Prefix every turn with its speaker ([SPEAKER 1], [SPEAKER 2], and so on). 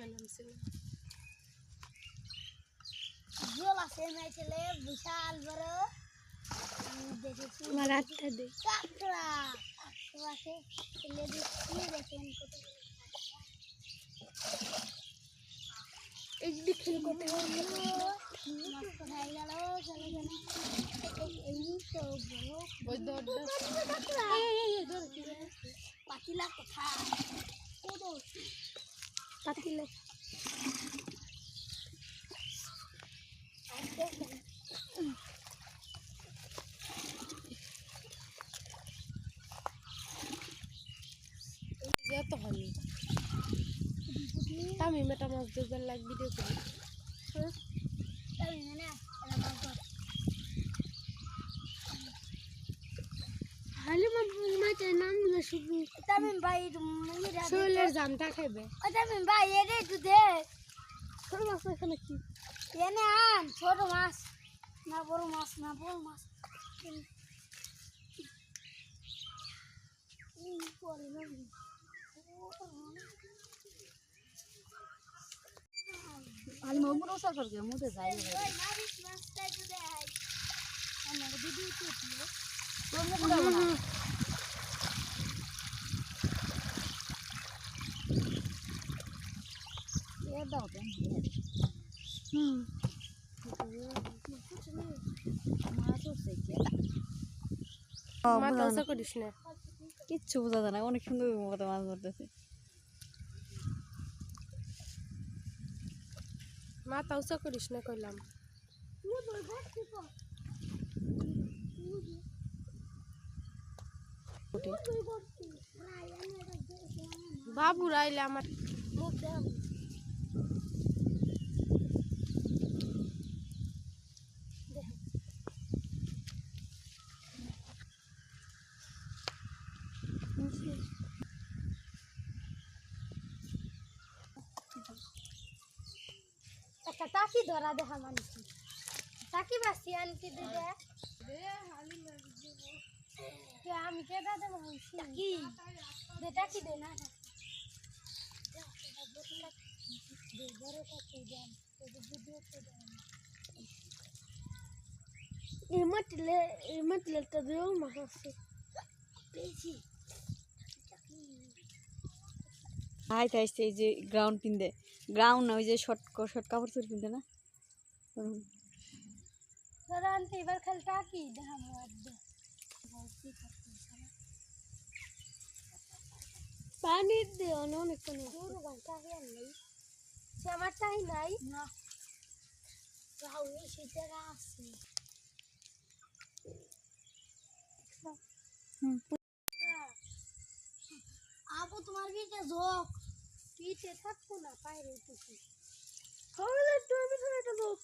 [SPEAKER 1] নামছিল
[SPEAKER 2] জল আছে নাই ছেলে? বিশাল বড়। দেখেছি।
[SPEAKER 1] আমার হাতটা দে।
[SPEAKER 2] কাঁকড়া। আশেপাশে ছেলে দেখছি দেখেন কত
[SPEAKER 1] এই যদি খেল করতে
[SPEAKER 2] নষ্ট হয়ে গেল চলে গেল এই তো বড় কাঁকড়া। পাতিলা কোথায়?
[SPEAKER 1] পাতিলে। যত হয়নি। আমি মেটা মাছ দুবার লাগ ভিডিও করি। হালিমা মাইতে নামলে শুধু
[SPEAKER 2] তামিম ভাই
[SPEAKER 1] শরীরের জামটা খাইবে
[SPEAKER 2] ও তামিম ভাই এরে একটু দে
[SPEAKER 1] ছোট মাছ এখানে কি
[SPEAKER 2] এনে আন ছোট মাছ না বড় মাছ না বড় মাছ হালিমা উপরে ওসা যাই দিদি
[SPEAKER 3] কিচ্ছু বোঝা যায় না অনেক সুন্দর মতো মাছ ধরতেছে
[SPEAKER 1] মাথা উঁচা করিস না কইলাম বাবু রাইলে আমার
[SPEAKER 2] মুখ দেখাবো একটা টাকি ধরা দেখা মানুষ টাকি বাসি আনকি দিদে কে আমি কে দাদা বলছি দে না দে বড় টাকি দেন ভিডিও দেন
[SPEAKER 1] এই তো দেও
[SPEAKER 3] যে গ্রাউন্ড কিনতে। গ্রাউন্ড না ওই যে শর্ট শর্ট কাপড় চোর কিনতে না?
[SPEAKER 2] এবার খালি টাকি দেখাবো
[SPEAKER 1] পানি দে অনেক কোনো
[SPEAKER 2] দূর গান টাকি আনলেই আমার টাই নাই? না। রাহু এই সেটা আছে। আপু তোমার পিঠে ঝোঁক পিঠে থাকব না পায়ে উঠেছি
[SPEAKER 1] হবে আমি একটা লোক।